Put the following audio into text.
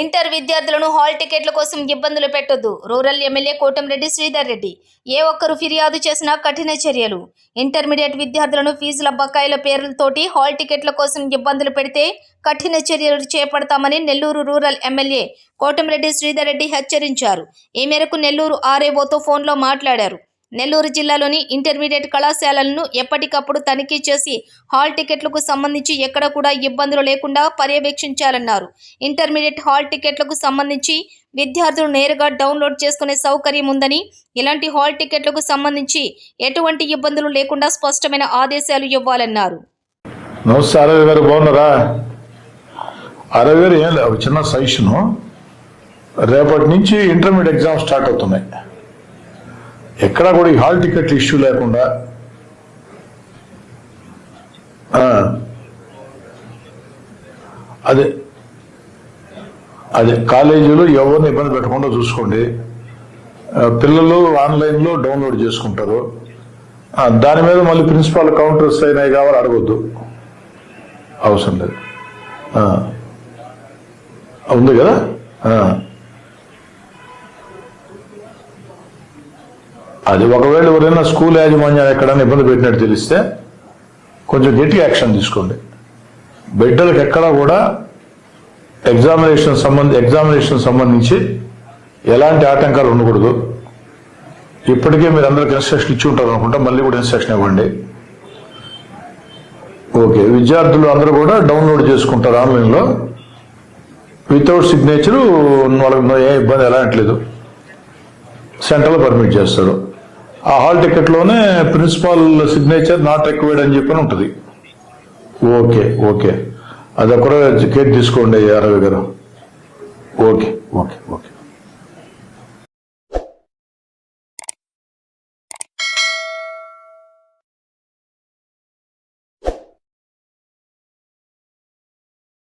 Inter విద్యార్థులను hall టికెట్ల కోసం ఇబ్బందులు పెట్టొద్దు. Rural MLA Kotamreddy Sridhar Reddy. ఏ ఒక్కరు ఫిర్యాదు చేసినా కఠిన చర్యలు. ఇంటర్మీడియట్ విద్యార్థులను ఫీజుల బకాయిల పేర్లతోటి హాల్ టికెట్ల కోసం ఇబ్బందులు పెడితే కఠిన చర్యలు చేపడతామని నెల్లూరు రూరల్ ఎమ్మెల్యే కోటంరెడ్డి శ్రీధర్ రెడ్డి హెచ్చరించారు. ఈ మేరకు నెల్లూరు ఆర్ఏఓతో ఫోన్లో మాట్లాడారు. నెల్లూరు జిల్లాలోని ఇంటర్మీడియట్ కళాశాలలను ఎప్పటికప్పుడు తనిఖీ చేసి హాల్ టికెట్లకు సంబంధించి ఎక్కడ కూడా ఇబ్బందులు లేకుండా పర్యవేక్షించాలన్నారు. ఇంటర్మీడియట్ హాల్ టికెట్లకు సంబంధించి విద్యార్థులు నేరుగా డౌన్లోడ్ చేసుకునే సౌకర్యం ఉందని ఇలాంటి హాల్ టికెట్లకు సంబంధించి ఎటువంటి ఇబ్బందులు లేకుండా స్పష్టమైన ఆదేశాలు ఇవ్వాలన్నారు. గారు బాగున్నారా? ఏం చిన్న సజెషను. రేపటి నుంచి ఇంటర్మీడియట్ ఎగ్జామ్ స్టార్ట్ అవుతున్నాయి. ఎక్కడా కూడా ఈ హాల్ టికెట్ ఇష్యూ లేకుండా అదే అదే కాలేజీలో ఎవరిని ఇబ్బంది పెట్టకుండా చూసుకోండి. పిల్లలు ఆన్లైన్లో డౌన్లోడ్ చేసుకుంటారు. దాని మీద మళ్ళీ ప్రిన్సిపాల్ కౌంటర్స్ అయినాయి కావాలి అడగొద్దు. అవసరం లేదు. ఉంది కదా? అది ఒకవేళ ఎవరైనా స్కూల్ యాజమాన్యాలు ఎక్కడైనా ఇబ్బంది పెట్టినట్టు తెలిస్తే కొంచెం గట్టి యాక్షన్ తీసుకోండి. బిడ్డలకు ఎక్కడా కూడా ఎగ్జామినేషన్ సంబంధ ఎగ్జామినేషన్ సంబంధించి ఎలాంటి ఆటంకాలు ఉండకూడదు. ఇప్పటికే మీరు అందరికి ఇన్స్ట్రక్షన్ ఇచ్చి ఉంటారు అనుకుంటా మళ్ళీ కూడా ఇన్స్ట్రక్షన్ ఇవ్వండి. ఓకే విద్యార్థులు అందరూ కూడా డౌన్లోడ్ చేసుకుంటారు ఆన్లైన్లో. వితౌట్ సిగ్నేచరు వాళ్ళకి ఏ ఇబ్బంది ఎలాంటిలేదు సెంటర్లో పర్మిట్ చేస్తారు. ఆ హాల్ టికెట్లోనే ప్రిన్సిపాల్ సిగ్నేచర్ నాట్ రిక్వైర్డ్ అని చెప్పని ఉంటుంది. Okay okay. అది కూడా కేర్ తీసుకోండి అరవై గారు. Okay okay okay.